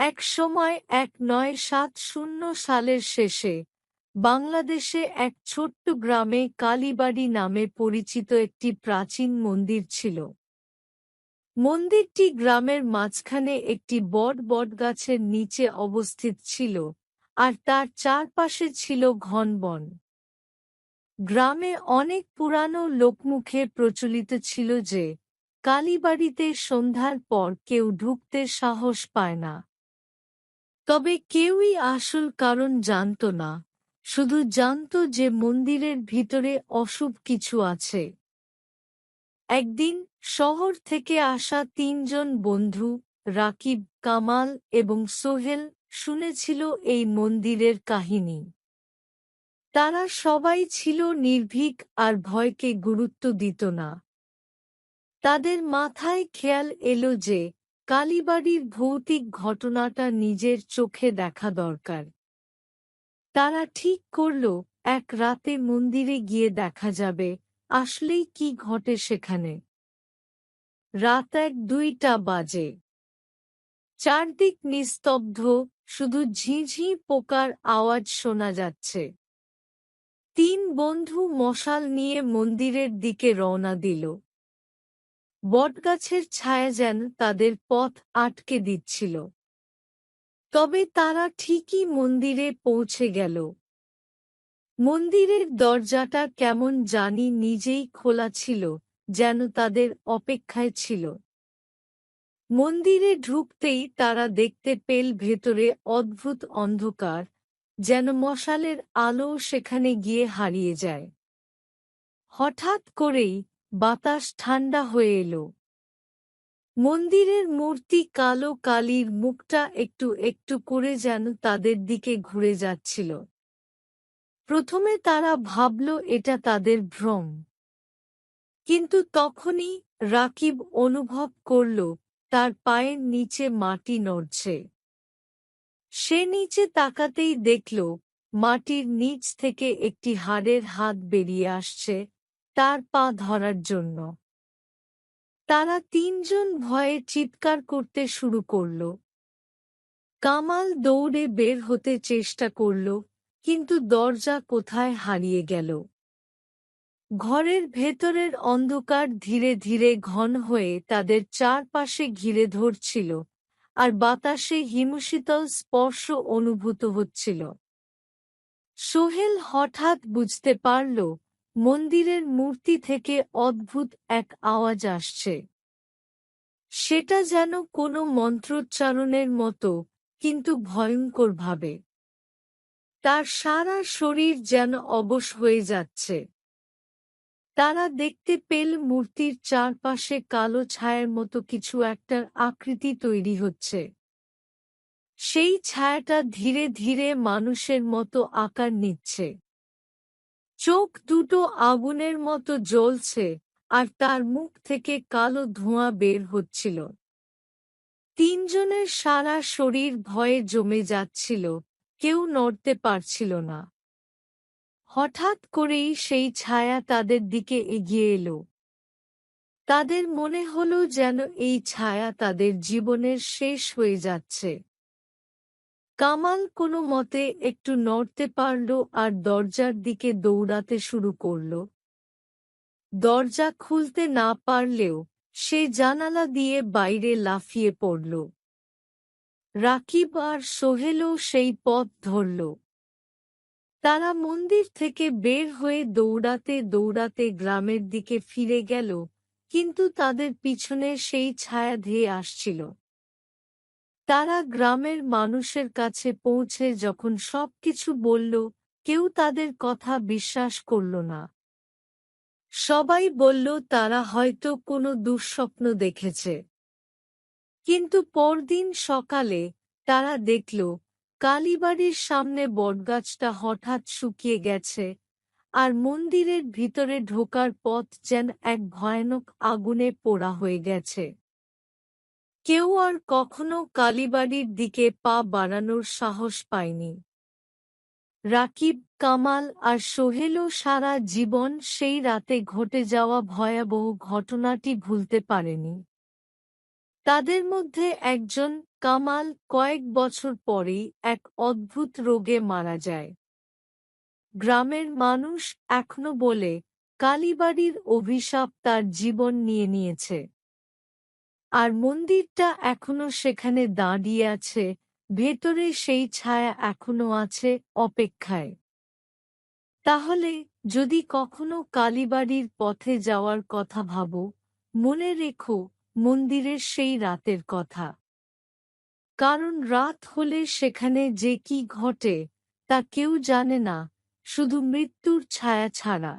এক সময় এক নয় সাত শূন্য সালের শেষে বাংলাদেশে এক ছোট্ট গ্রামে কালীবাড়ি নামে পরিচিত একটি প্রাচীন মন্দির ছিল। মন্দিরটি গ্রামের মাঝখানে একটি বট বটগাছের নিচে অবস্থিত ছিল আর তার চারপাশে ছিল ঘন বন। গ্রামে অনেক পুরানো লোকমুখে প্রচলিত ছিল যে, কালীবাড়িতে সন্ধ্যার পর কেউ ঢুকতে সাহস পায় না। তবে কেউই আসল কারণ জানত না, শুধু জানত যে মন্দিরের ভিতরে অশুভ কিছু আছে। একদিন শহর থেকে আসা তিনজন বন্ধু, রাকিব, কামাল এবং সোহেল, শুনেছিল এই মন্দিরের কাহিনী। তারা সবাই ছিল নির্ভীক আর ভয়কে গুরুত্ব দিত না। তাদের মাথায় খেয়াল এলো যে কালীবাড়ির ভৌতিক ঘটনাটা নিজের চোখে দেখা দরকার। তারা ঠিক করল, এক রাতে মন্দিরে গিয়ে দেখা যাবে, আসলেই কি ঘটে সেখানে। রাত এক দুইটা বাজে। চারদিক নিস্তব্ধ, শুধু ঝিঝি পোকার আওয়াজ শোনা যাচ্ছে। তিন বন্ধু মশাল নিয়ে মন্দিরের দিকে রওনা দিল। বটগাছের ছায়া যেন তাদের পথ আটকে দিচ্ছিল। তবে তারা ঠিকই মন্দিরে পৌঁছে গেল। মন্দিরের দরজাটা কেমন জানি নিজেই খোলা ছিল, যেন তাদের অপেক্ষায় ছিল। মন্দিরে ঢুকতেই তারা দেখতে পেল ভেতরে অদ্ভুত অন্ধকার, যেন মশালের আলো সেখানে গিয়ে হারিয়ে যায়। হঠাৎ করেই বাতাস ঠান্ডা হয়ে এলো। মন্দিরের মূর্তি কালো কালীর মুখটা একটু একটু করে যেন তাদের দিকে ঘুরে যাচ্ছিল। প্রথমে তারা ভাবল, এটা তাদের ভ্রম। কিন্তু তখনই রাকিব অনুভব করল, তার পায়ের নিচে মাটি নড়ছে। সে নিচে তাকাতেই দেখল, মাটির নিচ থেকে একটি হাড়ের হাত বেরিয়ে আসছে। তার পা ধরার জন্য। তারা তিনজন ভয়ে চিৎকার করতে শুরু করল। কামাল দৌড়ে বের হতে চেষ্টা করল, কিন্তু দরজা কোথায় হারিয়ে গেল। ঘরের ভেতরের অন্ধকার ধীরে ধীরে ঘন হয়ে তাদের চারপাশে ঘিরে ধরছিল, আর বাতাসে হিমশীতল স্পর্শ অনুভূত হচ্ছিল। সোহেল হঠাৎ বুঝতে পারল মন্দিরের মূর্তি থেকে অদ্ভুত এক আওয়াজ আসছে। সেটা যেন কোনো মন্ত্রোচ্চারণের মতো, কিন্তু ভয়ঙ্করভাবে। তার সারা শরীর যেন অবশ হয়ে যাচ্ছে। তারা দেখতে পেল মূর্তির চারপাশে কালো ছায়ার মতো কিছু একটার আকৃতি তৈরি হচ্ছে। সেই ছায়াটা ধীরে ধীরে মানুষের মতো আকার নিচ্ছে। চোখ দুটো আগুনের মতো জ্বলছে আর তার মুখ থেকে কালো ধোঁয়া বের হচ্ছিল। তিনজনের সারা শরীর ভয়ে জমে যাচ্ছিল, কেউ নড়তে পারছিল না। হঠাৎ করেই সেই ছায়া তাদের দিকে এগিয়ে এলো। তাদের মনে হলো যেন এই ছায়া তাদের জীবনের শেষ হয়ে যাচ্ছে। কামাল কোনো মতে একটু নড়তে পারল আর দরজার দিকে দৌড়াতে শুরু করল। দরজা খুলতে না পারলেও সে জানালা দিয়ে বাইরে লাফিয়ে পড়ল। রাকিব আর সোহেলও সেই পথ ধরল। তারা মন্দির থেকে বের হয়ে দৌড়াতে দৌড়াতে গ্রামের দিকে ফিরে গেল, কিন্তু তাদের পিছনে সেই ছায়া ধেয়ে আসছিল। তারা গ্রামের মানুষের কাছে পৌঁছে যখন সবকিছু বলল, কেউ তাদের কথা বিশ্বাস করল না। সবাই বলল, তারা হয়তো কোনো দুঃস্বপ্ন দেখেছে। কিন্তু পরদিন সকালে তারা দেখল, কালীবাড়ির সামনে বটগাছটা হঠাৎ শুকিয়ে গেছে আর মন্দিরের ভিতরে ঢোকার পথ যেন এক ভয়ানক আগুনে পোড়া হয়ে গেছে। কেউ আর কখনো কালীবাড়ির দিকে পা বাড়ানোর সাহস পায়নি। রাকিব, কামাল আর সোহেলও সারা জীবন সেই রাতে ঘটে যাওয়া ভয়াবহ ঘটনাটি ভুলতে পারেনি। তাদের মধ্যে একজন, কামাল, কয়েক বছর পরেই এক অদ্ভুত রোগে মারা যায়। গ্রামের মানুষ এখনও বলে, কালীবাড়ির অভিশাপ তার জীবন নিয়ে নিয়েছে। আর মন্দিরটা এখনও সেখানে দাঁড়িয়ে আছে, ভেতরে সেই ছায়া এখনও আছে অপেক্ষায়। তাহলে যদি কখনো কালীবাড়ির পথে যাওয়ার কথা ভাবো, মনে রেখো মন্দিরের সেই রাতের কথা। কারণ রাত হলে সেখানে যে কি ঘটে তা কেউ জানে না, শুধু মৃত্যুর ছায়া ছাড়া।